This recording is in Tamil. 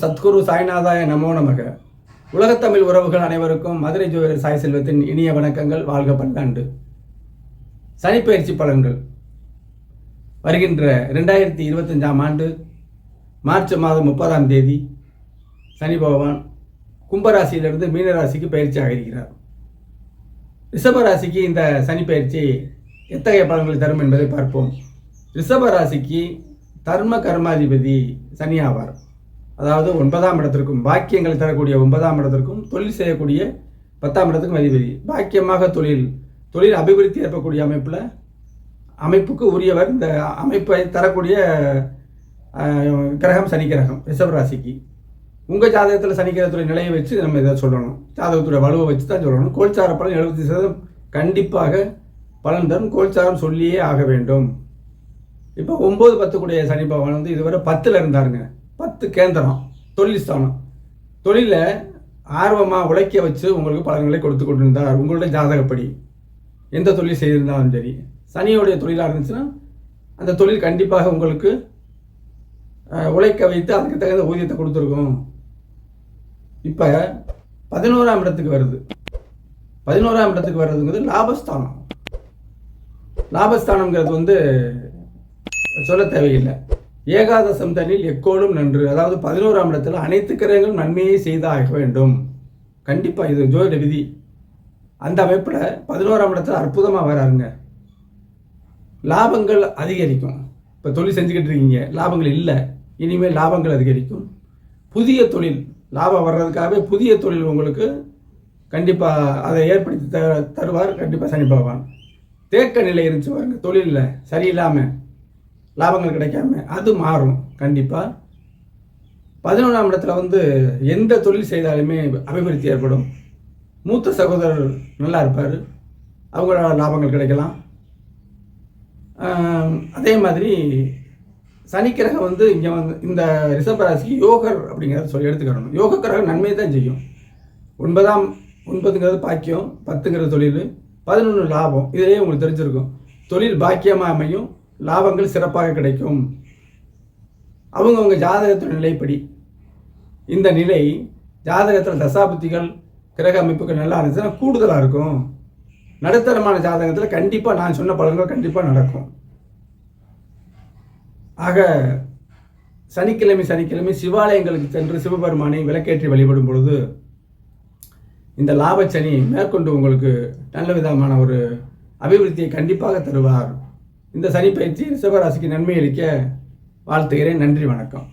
சத்குரு சாய்நாதாய நமோ நமக. உலகத்தமிழ் உறவுகள் அனைவருக்கும் மதுரை ஜோதிடர் சாய் செல்வத்தின் இனிய வணக்கங்கள். வாழ்க பல்லாண்டு. சனிப்பயிற்சி பலன்கள். வருகின்ற ரெண்டாயிரத்தி இருபத்தஞ்சாம் ஆண்டு மார்ச் மாதம் முப்பதாம் தேதி சனி பகவான் கும்பராசியிலிருந்து மீனராசிக்கு பயிற்சி இருக்கிறார் ரிஷப ராசிக்கு இந்த சனி பயிற்சி எத்தகைய பலன்களை தரும் என்பதை பார்ப்போம். ரிஷப ராசிக்கு தர்ம கர்மாதிபதி சனி ஆவார். அதாவது ஒன்பதாம் இடத்திற்கும் பாக்கியங்களை தரக்கூடிய ஒன்பதாம் இடத்திற்கும் தொழில் செய்யக்கூடிய பத்தாம் இடத்துக்கும் அதிபதி. பாக்கியமாக தொழில் தொழில் அபிவிருத்தி ஏற்பக்கூடிய அமைப்பில் அமைப்புக்கு உரியவர் இந்த அமைப்பை தரக்கூடிய கிரகம் சனி கிரகம் ரிஷப ராசிக்கு. உங்கள் ஜாதகத்தில் சனிக்கிரகத்துடைய நிலையை வச்சு நம்ம இதை சொல்லணும். ஜாதகத்துடைய வலுவை வச்சு தான் சொல்லணும். கோல்சார பலன் எழுபத்தி சதவீதம் கண்டிப்பாக பலன் தரும். கோல்சாரம் சொல்லியே ஆக வேண்டும். இப்போ ஒம்பது பத்துக்குடைய சனி பகவான் வந்து இதுவரை பத்தில் இருந்தாருங்க. பத்து கேந்திரம் தொழில் ஸ்தானம் தொழிலை ஆர்வமாக உழைக்க வச்சு உங்களுக்கு பலன்களை கொடுத்து கொண்டிருந்தார் உங்களுடைய ஜாதகப்படி. எந்த தொழில் செய்திருந்தாலும் சரி. சனியோடைய தொழிலாக இருந்துச்சுன்னா அந்த தொழில் கண்டிப்பாக உங்களுக்கு உழைக்க வைத்து அதுக்கு தகுந்த ஊதியத்தை கொடுத்துருக்கும். இப்போ பதினோராம் இடத்துக்கு வருது. பதினோராம் இடத்துக்கு வர்றதுங்கிறது லாபஸ்தானம். லாபஸ்தானங்கிறது வந்து சொல்ல தேவையில்லை. ஏகாதசம் தனில் எக்கோடும் நன்று அதாவது பதினோராம் இடத்துல அனைத்து கிரகங்களும் நன்மையை செய்தாக வேண்டும். கண்டிப்பாக இது ஜோதிட விதி. அந்த அமைப்பில் பதினோராம் இடத்துல அற்புதமாக வராருங்க. லாபங்கள் அதிகரிக்கும். இப்போ தொழில் செஞ்சுக்கிட்டு இருக்கீங்க லாபங்கள் இல்லை இனிமேல் லாபங்கள் அதிகரிக்கும். புதிய தொழில் லாபம் வர்றதுக்காகவே புதிய தொழில் உங்களுக்கு கண்டிப்பாக அதை ஏற்படுத்தி த தருவார். கண்டிப்பாக சனி பகவான். தேக்க நிலை இருந்துச்சு பாருங்க தொழிலில் சரியில்லாமல் லாபங்கள் கிடைக்காம அது மாறும் கண்டிப்பாக பதினொன்றாம் இடத்துல வந்து எந்த தொழில் செய்தாலுமே அபிவிருத்தி ஏற்படும். மூத்த சகோதரர் நல்லா இருப்பார். அவங்களோட லாபங்கள் கிடைக்கலாம். அதே மாதிரி சனிக்கிரகம் வந்து இங்கே வந்து இந்த ரிஷப ராசிக்கு யோகர் அப்படிங்கிறத சொல்லி எடுத்துக்கிறணும் யோக கிரகம் நன்மையை தான் செய்யும். ஒன்பதாம் ஒன்பதுங்கிறது பாக்கியம் பத்துங்கிறது தொழில் பதினொன்று லாபம். இதிலேயே உங்களுக்கு தெரிஞ்சிருக்கும். தொழில் பாக்கியமாக அமையும் லாபங்கள் சிறப்பாக கிடைக்கும். அவங்கவுங்க ஜாதகத்தின் நிலைப்படி. இந்த நிலை ஜாதகத்தில் தசாபுத்திகள் கிரக அமைப்புகள் நல்லா இருந்துச்சுன்னா கூடுதலாக இருக்கும். நடுத்தரமான ஜாதகத்தில் கண்டிப்பாக நான் சொன்ன பலன்கள் கண்டிப்பாக நடக்கும். ஆக சனிக்கிழமை சனிக்கிழமை சிவாலயங்களுக்கு சென்று சிவபெருமானை விளக்கேற்றி வழிபடும் பொழுது இந்த லாபச்சனி மேற்கொண்டு உங்களுக்கு நல்ல விதமான ஒரு அபிவிருத்தியை கண்டிப்பாக தருவார். இந்த சனி பயிற்சி ரிஷபராசிக்கு நன்மை அளிக்க வாழ்த்துகிறேன். நன்றி வணக்கம்.